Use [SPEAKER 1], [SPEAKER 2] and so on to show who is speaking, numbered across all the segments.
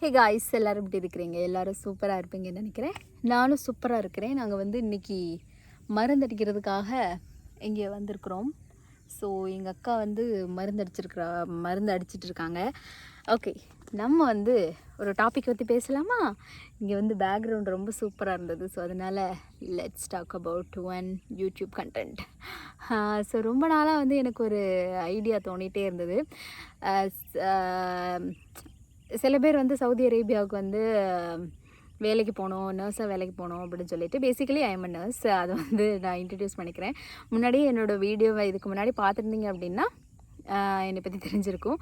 [SPEAKER 1] Hey guys எல்லோரும் இப்படி இருக்கிறீங்க? எல்லோரும் சூப்பராக இருப்பீங்கன்னு நினைக்கிறேன். நானும் சூப்பராக இருக்கிறேன். நாங்கள் வந்து இன்றைக்கி மருந்தடிக்கிறதுக்காக இங்கே வந்திருக்கிறோம். ஸோ எங்கள் அக்கா வந்து மருந்து அடிச்சிருக்கிற மருந்து அடிச்சிட்டு இருக்காங்க. ஓகே நம்ம வந்து ஒரு டாபிக் பற்றி பேசலாமா? இங்கே வந்து பேக்ரவுண்ட் ரொம்ப சூப்பராக இருந்தது. ஸோ அதனால் let's talk about one YouTube content so ரொம்ப நாளாக வந்து எனக்கு ஒரு ஐடியா தோணிகிட்டே இருந்தது. சில பேர் வந்து சவுதி அரேபியாவுக்கு வந்து வேலைக்கு போகணும் நர்ஸாக வேலைக்கு போகணும் அப்படின்னு சொல்லிட்டு பேசிக்கலி ஐ எம் நர்ஸ் அதை வந்து நான் இன்ட்ரடியூஸ் பண்ணிக்கிறேன். முன்னாடி என்னோடய வீடியோவை இதுக்கு முன்னாடி பார்த்துருந்தீங்க அப்படின்னா என்னை பற்றி தெரிஞ்சிருக்கும்.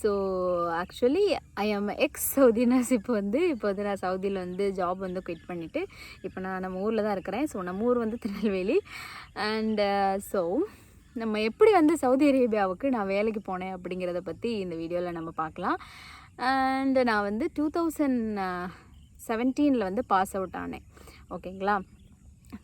[SPEAKER 1] So actually I am ex Saudi nurse இப்போ வந்து இப்போ வந்து நான் சவுதியில் வந்து ஜாப் வந்து குவிட் பண்ணிவிட்டு இப்போ நான் நம்ம ஊரில் தான் இருக்கிறேன். ஸோ நம்ம ஊர் வந்து திருநெல்வேலி. அண்ட் ஸோ நம்ம எப்படி வந்து சவுதி அரேபியாவுக்கு நான் வேலைக்கு போனேன் அப்படிங்கிறத பற்றி இந்த வீடியோவில் நம்ம பார்க்கலாம். அண்டு நான் வந்து டூ தௌசண்ட் செவன்டீனில் வந்து பாஸ் அவுட் ஆனேன். ஓகேங்களா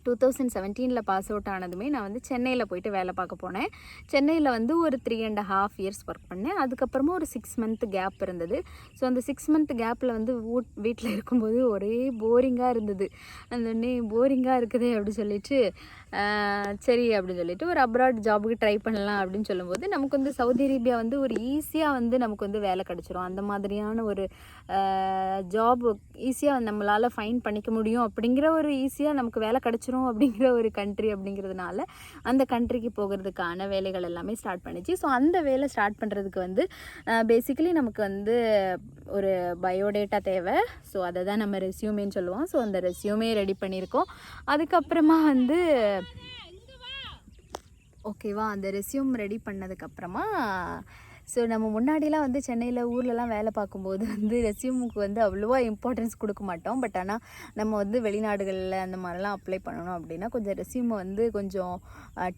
[SPEAKER 1] டூ தௌசண்ட் செவன்டீனில் பாஸ் அவுட் ஆனதுமே நான் வந்து சென்னையில் போயிட்டு வேலை பார்க்க போனேன். சென்னையில் வந்து ஒரு three and half years work பண்ணேன். அதுக்கப்புறமா ஒரு சிக்ஸ் மந்த் கேப் இருந்தது. ஸோ அந்த சிக்ஸ் மந்த் கேப்பில் வந்து வீட் வீட்டில் இருக்கும்போது ஒரே போரிங்காக இருந்தது. அந்த உடனே போரிங்காக இருக்குதே அப்படி சொல்லிட்டு சரி அப்படின்னு சொல்லிட்டு ஒரு அப்ராட் ஜாபுக்கு ட்ரை பண்ணலாம் அப்படின்னு சொல்லும்போது நமக்கு வந்து சவுதி அரேபியா வந்து ஒரு ஈஸியாக வந்து நமக்கு வந்து வேலை கிடச்சிரும். அந்த மாதிரியான ஒரு ஜாப் ஈஸியாக நம்மளால் ஃபைன் பண்ணிக்க முடியும் அப்படிங்கிற ஒரு ஈஸியாக நமக்கு வேலை கிடச்சிரும் அப்படிங்கிற ஒரு கண்ட்ரி அப்படிங்கிறதுனால அந்த கண்ட்ரிக்கு போகிறதுக்கான வேலைகள் எல்லாமே ஸ்டார்ட் பண்ணிச்சு. ஸோ அந்த வேலை ஸ்டார்ட் பண்ணுறதுக்கு வந்து பேசிக்கலி நமக்கு வந்து ஒரு பயோடேட்டா தேவை. ஸோ அதை தான் நம்ம ரெஸ்யூமேன்னு சொல்லுவோம். ஸோ அந்த ரெஸ்யூமே ரெடி பண்ணியிருக்கோம். அதுக்கப்புறமா வந்து ஓகேவா அந்த ரெஸ்யூம் ரெடி பண்ணதுக்கப்புறமா ஸோ நம்ம முன்னாடிலாம் வந்து சென்னையில் ஊர்லலாம் வேலை பார்க்கும்போது வந்து ரெஸ்யூமுக்கு வந்து அவ்வளோவா இம்பார்ட்டன்ஸ் கொடுக்க மாட்டோம். பட் ஆனால் நம்ம வந்து வெளிநாடுகளில் அந்த மாதிரிலாம் அப்ளை பண்ணணும் அப்படின்னா கொஞ்சம் ரெஸ்யூமை வந்து கொஞ்சம்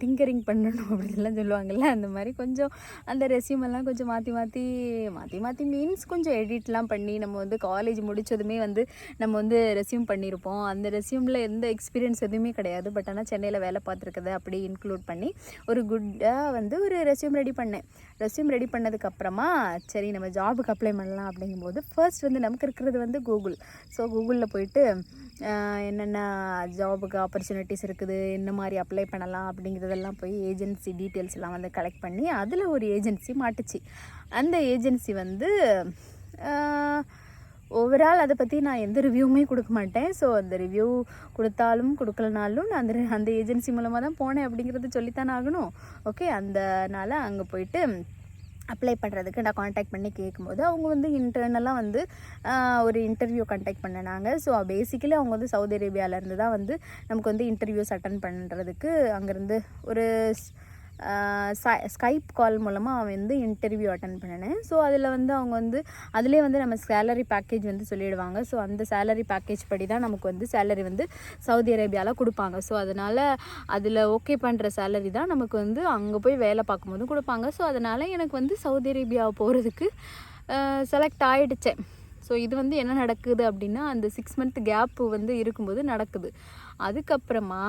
[SPEAKER 1] டிங்கரிங் பண்ணணும் அப்படின்லாம் சொல்லுவாங்கல்ல. அந்த மாதிரி கொஞ்சம் அந்த ரெசியூமெல்லாம் கொஞ்சம் மாற்றி மாற்றி மாற்றி மாற்றி மீன்ஸ் கொஞ்சம் எடிட்லாம் பண்ணி நம்ம வந்து காலேஜ் முடித்ததுமே வந்து நம்ம வந்து ரெஸ்யூம் பண்ணியிருப்போம் அந்த ரெஸ்யூமில் எந்த எக்ஸ்பீரியன்ஸ் எதுவுமே கிடையாது. பட் ஆனால் சென்னையில் வேலை பார்த்துருக்கதை அப்படியே இன்க்ளூட் பண்ணி ஒரு குட்டாக வந்து ஒரு ரெஸ்யூம் ரெடி பண்ணேன். ரெஸ்யூம் ரெடி பண்ணதுக்கப்புறமா சரி நம்ம ஜாபுக்கு அப்ளை பண்ணலாம் அப்படிங்கும்போது ஃபர்ஸ்ட் வந்து நமக்கு இருக்கிறது வந்து கூகுள் ஸோ கூகுளில் போயிட்டு என்னென்ன ஜாபுக்கு ஆப்பர்ச்சுனிட்டிஸ் இருக்குது என்ன மாதிரி அப்ளை பண்ணலாம் அப்படிங்கிறதெல்லாம் போய் ஏஜென்சி டீட்டெயில்ஸ் எல்லாம் வந்து கலெக்ட் பண்ணி அதில் ஒரு ஏஜென்சி மாட்டுச்சு. அந்த ஏஜென்சி வந்து ஓவரால் அதை பற்றி நான் எந்த ரிவ்யூவுமே கொடுக்க மாட்டேன். ஸோ அந்த ரிவ்யூ கொடுத்தாலும் கொடுக்கலனாலும் நான் அந்த அந்த ஏஜென்சி மூலமாக தான் போனேன் அப்படிங்கிறது சொல்லித்தானே ஆகணும். ஓகே அந்தனால அங்கே போயிட்டு அப்ளை பண்ணுறதுக்கு நான் காண்டாக்ட் பண்ணி கேட்கும்போது அவங்க வந்து இன்டர்னலாக வந்து ஒரு இன்டர்வியூ கண்டக்ட் பண்ணினாங்க. ஸோ பேசிக்கலி அவங்க வந்து சவுதி அரேபியாவிலேருந்து தான் வந்து நமக்கு வந்து இன்டர்வியூஸ் அட்டன் பண்ணுறதுக்கு அங்கேருந்து ஒரு ஸ்கைப் கால் மூலமாக அவன் வந்து இன்டர்வியூ அட்டன் பண்ணினேன் ஸோ அதில் வந்து அவங்க வந்து அதிலே வந்து நம்ம சேலரி பேக்கேஜ் வந்து சொல்லிடுவாங்க. ஸோ அந்த சேலரி பேக்கேஜ் படி தான் நமக்கு வந்து சேலரி வந்து சவுதி அரேபியாவில் கொடுப்பாங்க. ஸோ அதனால் அதில் ஓகே பண்ணுற சேலரி தான் நமக்கு வந்து அங்கே போய் வேலை பார்க்கும்போதும் கொடுப்பாங்க. ஸோ அதனால் எனக்கு வந்து சவுதி அரேபியா போகிறதுக்கு செலக்ட் ஆகிடுச்சேன் ஸோ இது வந்து என்ன நடக்குது அப்படின்னா அந்த சிக்ஸ் மந்த் கேப் வந்து இருக்கும்போது நடக்குது. அதுக்கப்புறமா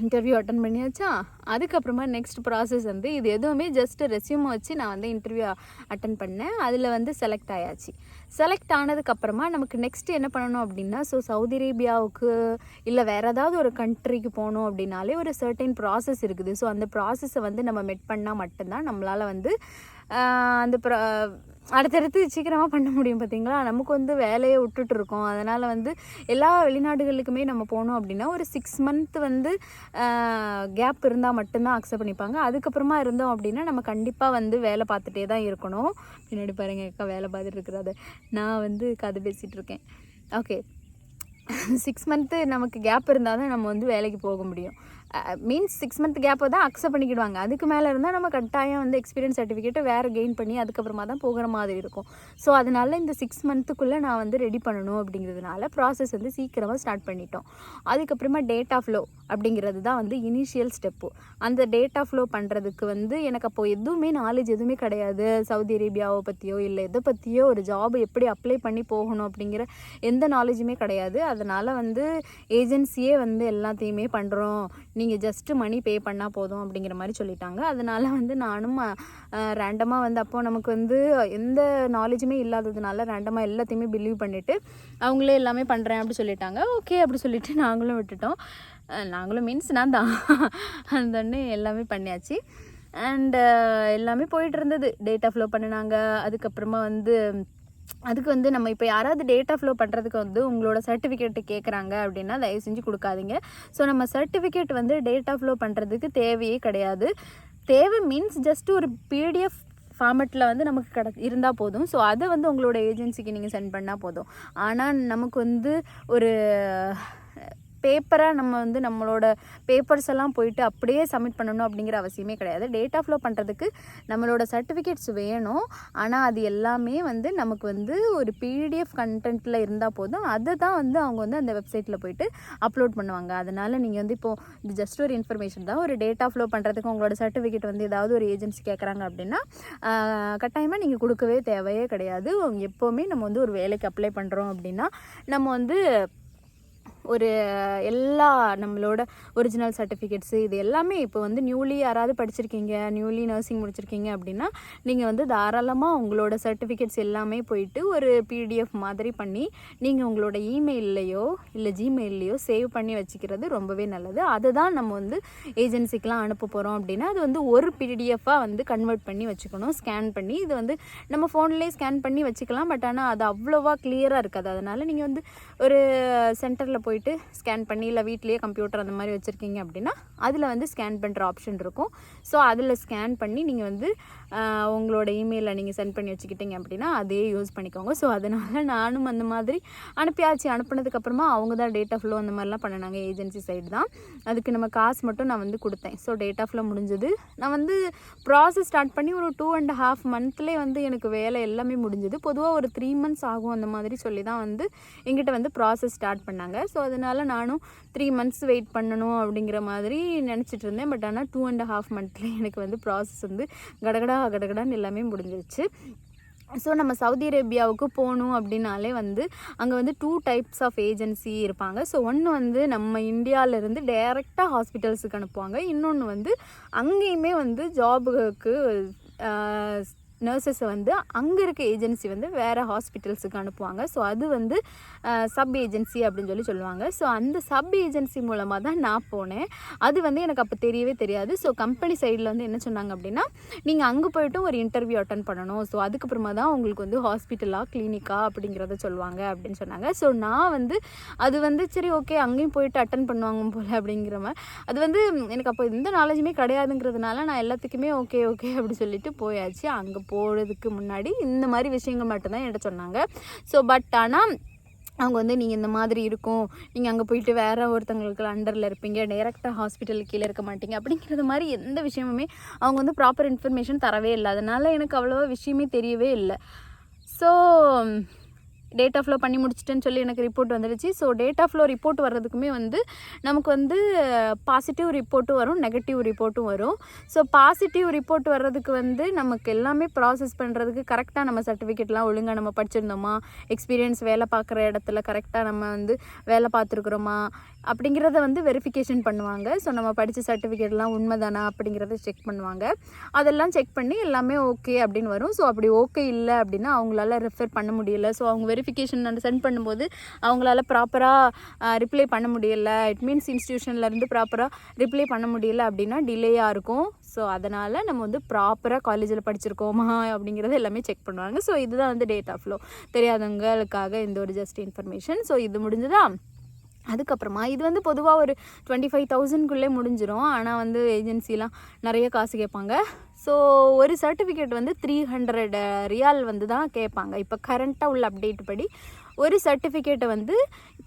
[SPEAKER 1] இன்டர்வியூ அட்டன் பண்ணியாச்சா? அதுக்கப்புறமா நெக்ஸ்ட் ப்ராசஸ் வந்து இது எதுவுமே ஜஸ்ட் ரெசியூமை வச்சு நான் வந்து இன்டர்வியூ அட்டன் பண்ணேன். அதில் வந்து செலக்ட் ஆயாச்சு. செலக்ட் ஆனதுக்கப்புறமா நமக்கு நெக்ஸ்ட் என்ன பண்ணணும் அப்படின்னா ஸோ சவுதி அரேபியாவுக்கு இல்லை வேறு ஏதாவது ஒரு கண்ட்ரிக்கு போகணும் அப்படின்னாலே ஒரு சர்டைன் ப்ராசஸ் இருக்குது. ஸோ அந்த ப்ராசஸை வந்து நம்ம மெட் பண்ணால் மட்டும்தான் நம்மளால் வந்து அந்த ப்ரா அடுத்தடுத்து சீக்கிரமாக பண்ண முடியும் பார்த்தீங்களா நமக்கு வந்து வேலையை விட்டுட்டு இருக்கோம். அதனால் வந்து எல்லா வெளிநாடுகளுக்குமே நம்ம போனோம் அப்படின்னா ஒரு சிக்ஸ் மந்த் வந்து கேப் இருந்தால் மட்டும்தான் அக்செப்ட் பண்ணிப்பாங்க. அதுக்கப்புறமா இருந்தோம் அப்படின்னா நம்ம கண்டிப்பாக வந்து வேலை பார்த்துட்டே தான் இருக்கணும். பின்னாடி பாருங்கள் அக்கா வேலை பார்த்துட்டு இருக்கிறாரு நான் வந்து கதை பேசிகிட்டு இருக்கேன். ஓகே சிக்ஸ் மந்த்து நமக்கு கேப் இருந்தால் தான் நம்ம வந்து வேலைக்கு போக முடியும். மீன்ஸ் சிக்ஸ் மந்த் கேப்பை தான் அக்செப்ட் பண்ணிக்கிடுவாங்க. அதுக்கு மேலே இருந்தால் நம்ம கட்டாயம் வந்து எக்ஸ்பீரியன்ஸ் சர்டிஃபிகேட்டை வேறு கெயின் பண்ணி அதுக்கப்புறமா தான் போகிற மாதிரி இருக்கும். ஸோ அதனால இந்த சிக்ஸ் மந்த்துக்குள்ளே நான் வந்து ரெடி பண்ணணும் அப்படிங்கிறதுனால ப்ராசஸ் வந்து சீக்கிரமாக ஸ்டார்ட் பண்ணிட்டோம். அதுக்கப்புறமா டேட்டா ஃப்ளோ அப்படிங்கிறது தான் வந்து இனிஷியல் ஸ்டெப்பு அந்த டேட்டா ஃப்ளோ பண்ணுறதுக்கு வந்து எனக்கு அப்போது எதுவுமே நாலேஜ் எதுவுமே கிடையாது. சவுதி அரேபியாவை பற்றியோ இல்லை எதை பற்றியோ ஒரு ஜாப் எப்படி அப்ளை பண்ணி போகணும் அப்படிங்கிற எந்த நாலேஜுமே கிடையாது. அதனால் வந்து ஏஜென்சியே வந்து எல்லாத்தையுமே பண்ணுறோம் நீ நீங்கள் ஜஸ்ட்டு மணி பே பண்ணால் போதும் அப்படிங்கிற மாதிரி சொல்லிட்டாங்க. அதனால் வந்து நானும் ரேண்டமாக வந்து அப்போது நமக்கு வந்து எந்த நாலேஜுமே இல்லாததுனால ரேண்டமாக எல்லாத்தையுமே பிலீவ் பண்ணிவிட்டு அவங்களே எல்லாமே பண்ணுறேன் அப்படி சொல்லிட்டாங்க. ஓகே அப்படி சொல்லிவிட்டு நாங்களும் விட்டுட்டோம். நாங்களும் மீன்ஸ் நான் தான். அந்த எல்லாமே பண்ணியாச்சு. அண்டு எல்லாமே போயிட்டு இருந்தது. டேட்டா ஃப்ளோ பண்ணினாங்க. அதுக்கப்புறமா வந்து அதுக்கு வந்து நம்ம இப்போ யாராவது டேட்டா ஃப்ளோ பண்ணுறதுக்கு வந்து உங்களோட சர்டிஃபிகேட்டு கேட்குறாங்க அப்படின்னா தயவு செஞ்சு கொடுக்காதீங்க. ஸோ நம்ம சர்டிஃபிகேட் வந்து டேட்டா ஃப்ளோ பண்ணுறதுக்கு தேவையே கிடையாது. தேவை மீன்ஸ் ஜஸ்ட் ஒரு பிடிஎஃப் ஃபார்மெட்டில் வந்து நமக்கு கிட இருந்தால் போதும். ஸோ அதை வந்து உங்களோட ஏஜென்சிக்கு நீங்கள் சென்ட் பண்ணால் போதும். ஆனால் நமக்கு வந்து ஒரு பேப்பராக நம்ம வந்து நம்மளோட பேப்பர்ஸ் எல்லாம் போயிட்டு அப்படியே சப்மிட் பண்ணணும் அப்படிங்கிற அவசியமே கிடையாது. டேட்டா ஃப்ளோ பண்ணுறதுக்கு நம்மளோட சர்டிஃபிகேட்ஸ் வேணும். ஆனால் அது எல்லாமே வந்து நமக்கு வந்து ஒரு பிடிஎஃப் கண்டென்ட்டில் இருந்தால் போதும். அதை தான் வந்து அவங்க வந்து அந்த வெப்சைட்டில் போயிட்டு அப்லோட் பண்ணுவாங்க. அதனால் நீங்கள் வந்து இப்போது இது ஜஸ்ட் ஒரு இன்ஃபர்மேஷன் தான். ஒரு டேட்டா ஃப்ளோ பண்ணுறதுக்கு உங்களோட சர்டிஃபிகேட் வந்து ஏதாவது ஒரு ஏஜென்சி கேட்குறாங்க அப்படின்னா கட்டாயமாக நீங்கள் கொடுக்கவே தேவையே கிடையாது. எப்போவுமே நம்ம வந்து ஒரு வேலைக்கு அப்ளை பண்ணுறோம் அப்படின்னா நம்ம வந்து ஒரு எல்லா நம்மளோட ஒரிஜினல் சர்டிஃபிகேட்ஸு இது எல்லாமே இப்போ வந்து நியூலி யாராவது படிச்சிருக்கீங்க நியூலி நர்சிங் முடிச்சிருக்கீங்க அப்படின்னா நீங்கள் வந்து தாராளமாக உங்களோட சர்டிஃபிகேட்ஸ் எல்லாமே போயிட்டு ஒரு பிடிஎஃப் மாதிரி பண்ணி நீங்கள் உங்களோட இமெயில்லையோ இல்லை ஜிமெயிலையோ சேவ் பண்ணி வச்சுக்கிறது ரொம்பவே நல்லது. அதை தான் நம்ம வந்து ஏஜென்சிக்கெலாம் அனுப்ப போகிறோம் அப்படின்னா அது வந்து ஒரு பிடிஎஃபாக வந்து கன்வெர்ட் பண்ணி வச்சுக்கணும் ஸ்கேன் பண்ணி. இது வந்து நம்ம ஃபோன்லேயே ஸ்கேன் பண்ணி வச்சுக்கலாம் பட் ஆனால் அது அவ்வளோவா கிளியராக இருக்காது. அதனால் நீங்கள் வந்து ஒரு சென்டரில் போய் போயிட்டு ஸ்கேன் பண்ணி இல்லை வீட்லேயே கம்ப்யூட்டர் அந்த மாதிரி வச்சுருக்கீங்க அப்படின்னா அதில் வந்து ஸ்கேன் பண்ணுற ஆப்ஷன் இருக்கும். ஸோ அதில் ஸ்கேன் பண்ணி நீங்கள் வந்து உங்களோட இமெயிலில் நீங்கள் சென்ட் பண்ணி வச்சுக்கிட்டீங்க அப்படின்னா அதே யூஸ் பண்ணிக்கோங்க. ஸோ அதனால் நானும் அந்த மாதிரி அனுப்பியாச்சு அனுப்புனதுக்கப்புறமா அவங்க தான் டேட்டா ஃப்ளோ அந்த மாதிரிலாம் பண்ணினாங்க ஏஜென்சி சைடு தான். அதுக்கு நம்ம காசு மட்டும் நான் வந்து கொடுத்தேன். ஸோ டேட்டா ஃப்ளோ முடிஞ்சது. நான் வந்து ப்ராசஸ் ஸ்டார்ட் பண்ணி ஒரு டூ அண்ட் ஹாஃப் மந்த்லேயே வந்து எனக்கு வேலை எல்லாமே முடிஞ்சது. பொதுவாக ஒரு த்ரீ மந்த்ஸ் ஆகும் அந்த மாதிரி சொல்லி தான் வந்து எங்கிட்ட வந்து ப்ராசஸ் ஸ்டார்ட் பண்ணாங்க. ஸோ அதனால் நானும் த்ரீ மந்த்ஸ் வெயிட் பண்ணணும் அப்படிங்கிற மாதிரி நினச்சிட்டு இருந்தேன். பட் ஆனால் டூ அண்ட் ஹாஃப் மந்த்லேயே எனக்கு வந்து ப்ராசஸ் வந்து கடகடா கடகடான்னு எல்லாமே முடிஞ்சிருச்சு. ஸோ நம்ம சவுதி அரேபியாவுக்கு போகணும் அப்படின்னாலே வந்து அங்கே வந்து டூ டைப்ஸ் ஆஃப் ஏஜென்சி இருப்பாங்க. ஸோ ஒன்று வந்து நம்ம இந்தியாவிலேருந்து டைரெக்டாக ஹாஸ்பிட்டல்ஸுக்கு அனுப்புவாங்க. இன்னொன்று வந்து அங்கேயுமே வந்து ஜாபுக்கு நர்சஸை வந்து அங்கே இருக்க ஏஜென்சி வந்து வேறு ஹாஸ்பிட்டல்ஸுக்கு அனுப்புவாங்க. ஸோ அது வந்து சப் ஏஜென்சி அப்படின்னு சொல்லி சொல்லுவாங்க. ஸோ அந்த சப் ஏஜென்சி மூலமாக தான் நான் போனேன். அது வந்து எனக்கு அப்போ தெரியவே தெரியாது. ஸோ கம்பெனி சைடில் வந்து என்ன சொன்னாங்க அப்படின்னா நீங்கள் அங்கே போய்ட்டு ஒரு இன்டர்வியூ அட்டன் பண்ணணும். ஸோ அதுக்கப்புறமா தான் உங்களுக்கு வந்து ஹாஸ்பிட்டலாக கிளினிக்கா அப்படிங்கிறத சொல்லுவாங்க அப்படின்னு சொன்னாங்க. ஸோ நான் வந்து அது வந்து சரி ஓகே அங்கேயும் போயிட்டு அட்டன் பண்ணுவாங்க போல் அப்படிங்கிற மாதிரி. அது வந்து எனக்கு அப்போ எந்த நாலேஜுமே கிடையாதுங்கிறதுனால நான் எல்லாத்துக்குமே ஓகே ஓகே அப்படி சொல்லிட்டு போயாச்சு. அங்கே போகிறதுக்கு முன்னாடி இந்த மாதிரி விஷயங்கள் மட்டும்தான் என்கிட்ட சொன்னாங்க. ஸோ பட் ஆனால் அவங்க வந்து நீங்கள் இந்த மாதிரி இருக்கும் நீங்கள் அங்கே போயிட்டு வேறு ஒருத்தங்களுக்கு அண்டரில் இருப்பீங்க டைரெக்டாக ஹாஸ்பிட்டலுக்கு கீழே இருக்க மாட்டீங்க அப்படிங்கிறது மாதிரி எந்த விஷயமுமே அவங்க வந்து ப்ராப்பர் இன்ஃபர்மேஷன் தரவே இல்லை. அதனால எனக்கு அவ்வளோவா விஷயமே தெரியவே இல்லை. ஸோ டேட்டா ஃப்ளோ பண்ணி முடிச்சிட்டேன்னு சொல்லி எனக்கு ரிப்போர்ட் வந்துடுச்சு. ஸோ டேட்டா ஃப்ளோ ரிப்போர்ட் வர்றதுக்குமே வந்து நமக்கு வந்து பாசிட்டிவ் ரிப்போர்ட்டும் வரும் நெகட்டிவ் ரிப்போர்ட்டும் வரும். ஸோ பாசிட்டிவ் ரிப்போர்ட் வர்றதுக்கு வந்து நமக்கு எல்லாமே ப்ராசஸ் பண்ணுறதுக்கு கரெக்டாக நம்ம சர்டிஃபிகேட்லாம் ஒழுங்காக நம்ம படிச்சிருந்தோமா? எக்ஸ்பீரியன்ஸ் வேலை பார்க்குற இடத்துல கரெக்டாக நம்ம வந்து வேலை பார்த்துருக்குறோமா? அப்படிங்கிறத வந்து வெரிஃபிகேஷன் பண்ணுவாங்க. ஸோ நம்ம படித்த சர்டிஃபிகேட்லாம் உண்மைதானா அப்படிங்கிறத செக் பண்ணுவாங்க. அதெல்லாம் செக் பண்ணி எல்லாமே ஓகே அப்படின்னு வரும். ஸோ அப்படி ஓகே இல்லை அப்படின்னா அவங்களால ரெஃபர் பண்ண முடியல. ஸோ அவங்க வெரிஃபிகேஷன் சென்ட் பண்ணும்போது அவங்களால ப்ராப்பராக ரிப்ளை பண்ண முடியல. இட் மீன்ஸ் இன்ஸ்டியூஷன்லேருந்து ப்ராப்பராக ரிப்ளை பண்ண முடியல அப்படின்னா டிலேயாக இருக்கும். ஸோ அதனால் நம்ம வந்து ப்ராப்பராக காலேஜில் படிச்சிருக்கோமா அப்படிங்கிறது எல்லாமே செக் பண்ணுவாங்க. ஸோ இதுதான் வந்து டேட்டா ஃப்ளோ தெரியாதவங்களுக்காக இந்த ஒரு ஜஸ்ட் இன்ஃபர்மேஷன் ஸோ இது முடிஞ்சுதான் அதுக்கப்புறமா இது வந்து பொதுவாக ஒரு டுவெண்ட்டி ஃபைவ் தௌசண்ட்குள்ளே முடிஞ்சிடும் ஆனால் வந்து ஏஜென்சிலாம் நிறைய காசு கேட்பாங்க. ஸோ ஒரு சர்டிஃபிகேட் வந்து த்ரீ ஹண்ட்ரட் ரியால் வந்து தான் கேட்பாங்க. இப்போ கரண்ட்டாக உள்ள அப்டேட் படி ஒரு சர்டிஃபிகேட்டை வந்து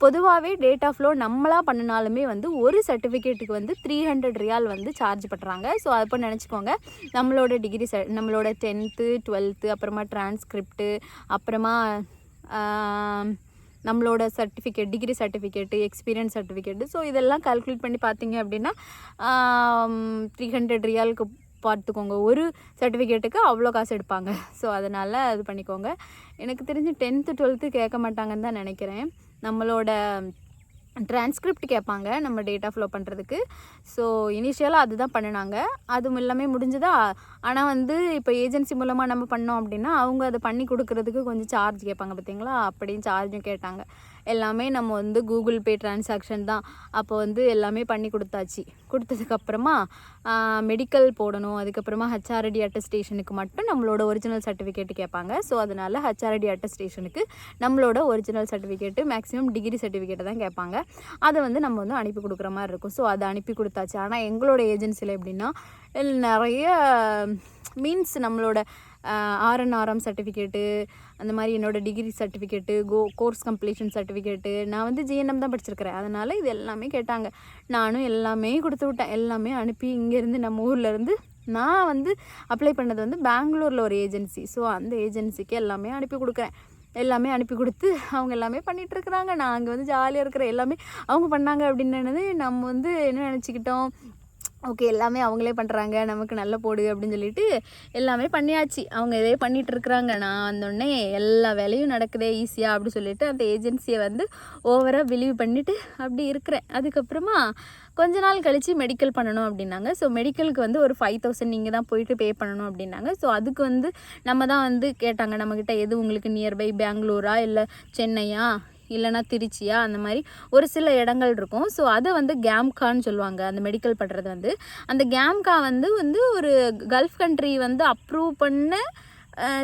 [SPEAKER 1] பொதுவாகவே டேட்டா ஃப்ளோ நம்மளாக பண்ணினாலுமே வந்து ஒரு சர்டிஃபிகேட்டுக்கு வந்து த்ரீ ஹண்ட்ரட் ரியால் வந்து சார்ஜ் பண்ணுறாங்க ஸோ அப்போ நினச்சிக்கோங்க. நம்மளோட டிகிரி ச நம்மளோட டென்த்து டுவெல்த்து அப்புறமா டிரான்ஸ்கிரிப்ட்டு அப்புறமா நம்மளோட certificate degree certificate experience certificate so இதெல்லாம் கால்குலேட் பண்ணி பார்த்தீங்க அப்படின்னா த்ரீ ஹண்ட்ரட் ரியாலுக்கு பார்த்துக்கோங்க. ஒரு சர்டிஃபிகேட்டுக்கு அவ்வளோ காசு எடுப்பாங்க. ஸோ அதனால் அது பண்ணிக்கோங்க. எனக்கு தெரிஞ்சு டென்த்து டுவெல்த்து கேட்க மாட்டாங்கன்னு தான் நினைக்கிறேன். நம்மளோட டிரான்ஸ்கிரிப்ட் கேட்பாங்க நம்ம டேட்டா ஃப்ளோ பண்ணுறதுக்கு ஸோ இனிஷியலாக அதுதான் பண்ணினாங்க. அதுவும் எல்லாமே முடிஞ்சுதா? ஆனால் வந்து இப்போ ஏஜென்சி மூலமாக நம்ம பண்ணோம் அப்படின்னா அவங்க அதை பண்ணி கொடுக்கறதுக்கு கொஞ்சம் சார்ஜ் கேட்பாங்க பார்த்தீங்களா? அப்படியும் சார்ஜும் கேட்டாங்க. எல்லாமே நம்ம வந்து கூகுள் பே டிரான்சாக்ஷன் தான். அப்போ வந்து எல்லாமே பண்ணி கொடுத்தாச்சு. கொடுத்ததுக்கப்புறமா மெடிக்கல் போடணும். அதுக்கப்புறமா ஹச்ஆர்டி அட்டஸ்டேஷனுக்கு மட்டும் நம்மளோட ஒரிஜினல் சர்டிஃபிகேட் கேட்பாங்க. ஸோ அதனால் ஹச்ஆர்டி அட்டஸ்டேஷனுக்கு நம்மளோட ஒரிஜினல் சர்டிஃபிகேட்டு மேக்ஸிமம் டிகிரி சர்டிஃபிகேட்டை தான் கேட்பாங்க. அதை வந்து நம்ம வந்து அனுப்பி கொடுக்குற மாதிரி இருக்கும். ஸோ அதை அனுப்பி கொடுத்தாச்சு. ஆனால் எங்களோட ஏஜென்சியில் எப்படின்னா நிறைய மீன்ஸ் நம்மளோட ஆர்என்ஆர்எம் சர்டிஃபிகேட்டு அந்த மாதிரி என்னோடய degree certificate co course completion certificate நான் வந்து ஜிஎன்எம் தான் படிச்சிருக்கிறேன். அதனால் இது எல்லாமே கேட்டாங்க. நானும் எல்லாமே கொடுத்து விட்டேன். எல்லாமே அனுப்பி இங்கேருந்து நம்ம ஊர்லேருந்து நான் வந்து அப்ளை பண்ணது வந்து பெங்களூரில் ஒரு ஏஜென்சி ஸோ அந்த ஏஜென்சிக்கு எல்லாமே அனுப்பி கொடுக்குறேன். எல்லாமே அனுப்பி கொடுத்து அவங்க எல்லாமே பண்ணிகிட்ருக்குறாங்க நான் அங்கே வந்து ஜாலியாக இருக்கிற எல்லாமே அவங்க பண்ணாங்க அப்படின்னு நம்ம வந்து என்ன நினச்சிக்கிட்டோம்? ஓகே எல்லாமே அவங்களே பண்ணுறாங்க நமக்கு நல்ல போடு அப்படின்னு சொல்லிட்டு எல்லாமே பண்ணியாச்சு. அவங்க இதே பண்ணிகிட்ருக்குறாங்க நான் வந்தோடனே எல்லா வேலையும் நடக்குதே ஈஸியாக அப்படி சொல்லிட்டு அந்த ஏஜென்சியை வந்து ஓவராக பிலீவ் பண்ணிவிட்டு அப்படி இருக்கிறேன். அதுக்கப்புறமா கொஞ்ச நாள் கழித்து மெடிக்கல் பண்ணணும் அப்படின்னாங்க. ஸோ மெடிக்கலுக்கு வந்து ஒரு ஃபைவ் தௌசண்ட் நீங்கள் தான் போயிட்டு பே பண்ணணும் அப்படின்னாங்க. ஸோ அதுக்கு வந்து நம்ம தான் வந்து கேட்டாங்க நம்மக்கிட்ட எது உங்களுக்கு நியர்பை பெங்களூரா இல்லை சென்னையா? இல்லைனா திருச்சியா? அந்த மாதிரி ஒரு சில இடங்கள் இருக்கும். ஸோ அதை வந்து கேம்கான்னு சொல்லுவாங்க. அந்த மெடிக்கல் பண்ணுறது வந்து. அந்த கேம்கா வந்து வந்து ஒரு கல்ஃப் கண்ட்ரி வந்து அப்ரூவ் பண்ண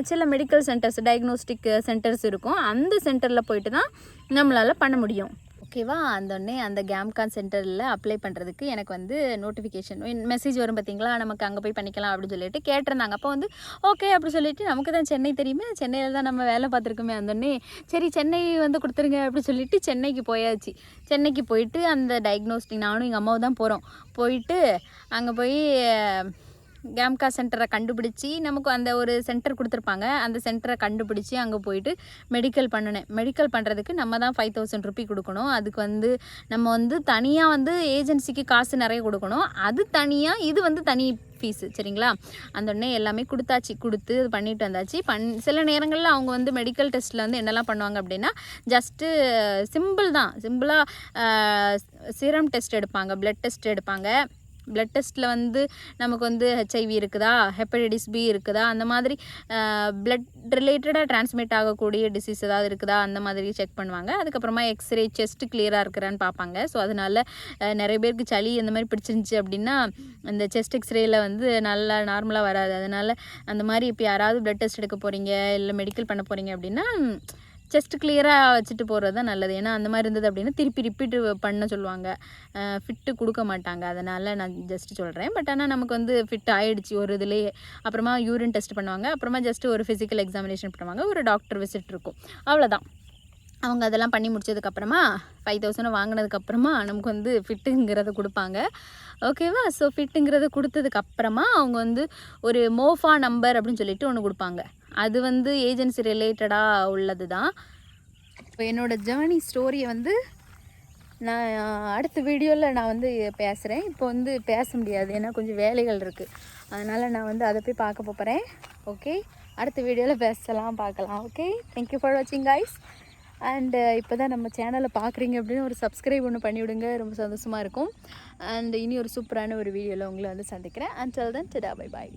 [SPEAKER 1] சில மெடிக்கல் சென்டர்ஸ் டயக்னோஸ்டிக் சென்டர்ஸ் இருக்கும். அந்த சென்டரில் போயிட்டு தான் நம்மளால் பண்ண முடியும். ஓகேவா? அந்த உடனே அந்த கேம்கான் சென்டரில் அப்ளை பண்ணுறதுக்கு எனக்கு வந்து நோட்டிஃபிகேஷன் மெசேஜ் வரும் பார்த்தீங்களா நமக்கு அங்கே போய் பண்ணிக்கலாம் அப்படின்னு சொல்லிட்டு கேட்டிருந்தாங்க. அப்போ வந்து ஓகே அப்படி சொல்லிட்டு நமக்கு தான் சென்னை தெரியுமே. சென்னையில் தான் நம்ம வேலை பார்த்துருக்கோமே அந்தோடனே சரி சென்னை வந்து கொடுத்துருங்க அப்படின்னு சொல்லிட்டு சென்னைக்கு போயாச்சு. சென்னைக்கு போயிட்டு அந்த டயக்னோஸ்டிக் நானும் எங்கள் அம்மாவும் தான் போகிறோம் போயிட்டு அங்கே போய் கேம்கா சென்டரை கண்டுபிடிச்சி நமக்கு அந்த ஒரு சென்டர் கொடுத்துருப்பாங்க. அந்த சென்டரை கண்டுபிடிச்சி அங்கே போயிட்டு மெடிக்கல் பண்ணினேன். மெடிக்கல் பண்ணுறதுக்கு நம்ம தான் ஃபைவ் தௌசண்ட் ருபி கொடுக்கணும். அதுக்கு வந்து நம்ம வந்து தனியாக வந்து ஏஜென்சிக்கு காசு நிறைய கொடுக்கணும். அது தனியாக இது வந்து தனி ஃபீஸு சரிங்களா? அந்த உடனே எல்லாமே கொடுத்தாச்சு. கொடுத்து இது பண்ணிட்டு வந்தாச்சு. பண் சில நேரங்களில் அவங்க வந்து மெடிக்கல் டெஸ்ட்டில் வந்து என்னெல்லாம் பண்ணுவாங்க அப்படின்னா ஜஸ்ட்டு சிம்பிள் தான். சிம்பிளாக சீரம் டெஸ்ட் எடுப்பாங்க ப்ளட் டெஸ்ட் எடுப்பாங்க. பிளட் டெஸ்ட்டில் வந்து நமக்கு வந்து ஹெச்ஐவி இருக்குதா? ஹெப்படைட்டிஸ் பி இருக்குதா? அந்த மாதிரி பிளட் ரிலேட்டடாக டிரான்ஸ்மிட் ஆகக்கூடிய டிசீஸ் ஏதாவது இருக்குதா? அந்த மாதிரி செக் பண்ணுவாங்க. அதுக்கப்புறமா எக்ஸ்ரே செஸ்ட் கிளியராக இருக்கிறான்னு பார்ப்பாங்க ஸோ அதனால் நிறைய பேருக்கு சளி இந்த மாதிரி பிடிச்சிருந்துச்சி அப்படின்னா அந்த செஸ்ட் எக்ஸ்ரேயில் வந்து நல்லா நார்மலாக வராது. அதனால் அந்த மாதிரி இப்போ யாராவது பிளட் டெஸ்ட் எடுக்க போகிறீங்க இல்லை மெடிக்கல் பண்ண போகிறீங்க அப்படின்னா செஸ்ட் கிளியராக வச்சுட்டு போகிறது தான் நல்லது. ஏன்னா அந்த மாதிரி இருந்தது அப்படின்னா திருப்பி ரிப்பீட் பண்ண சொல்லுவாங்க. ஃபிட்டு கொடுக்க மாட்டாங்க. அதனால் நான் ஜஸ்ட் சொல்கிறேன் பட் ஆனால் நமக்கு வந்து ஃபிட் ஆகிடுச்சு ஒரு இதுலேயே. அப்புறமா யூரின் டெஸ்ட் பண்ணுவாங்க. அப்புறமா ஜஸ்ட் ஒரு ஃபிசிக்கல் எக்ஸாமினேஷன் பண்ணுவாங்க. ஒரு டாக்டர் விசிட் இருக்கும். அவ்வளோதான் அவங்க அதெல்லாம் பண்ணி முடிச்சதுக்கப்புறமா ஃபைவ் தௌசண்ட் வாங்கினதுக்கப்புறமா நமக்கு வந்து ஃபிட்டுங்கிறத கொடுப்பாங்க. ஓகேவா ஸோ ஃபிட்டுங்கிறத கொடுத்ததுக்கப்புறமா அவங்க வந்து ஒரு மோஃபா நம்பர் அப்படின்னு சொல்லிட்டு ஒன்று கொடுப்பாங்க. அது வந்து ஏஜென்சி ரிலேட்டடாக உள்ளது தான் இப்போ என்னோடய ஜேர்னி ஸ்டோரியை வந்து நான் அடுத்த வீடியோவில் நான் வந்து பேசுகிறேன் இப்போ வந்து பேச முடியாது. ஏன்னா கொஞ்சம் வேலைகள் இருக்குது அதனால் நான் வந்து அதை போய் பார்க்க போகிறேன் ஓகே அடுத்த வீடியோவில் பேசலாம் பார்க்கலாம். ஓகே தேங்க்யூ ஃபார் வாட்சிங் கைஸ் அண்டு uh, இப்போ தான் நம்ம சேனலை பார்க்குறீங்க அப்படின்னு ஒரு சப்ஸ்கிரைப் ஒன்று பண்ணிவிடுங்க. ரொம்ப சந்தோஷமாக இருக்கும். அண்ட் இனி ஒரு சூப்பரான ஒரு வீடியோவில் உங்களை வந்து சந்திக்கிறேன். அண்ட் டெல் தன் டடா பை பாய்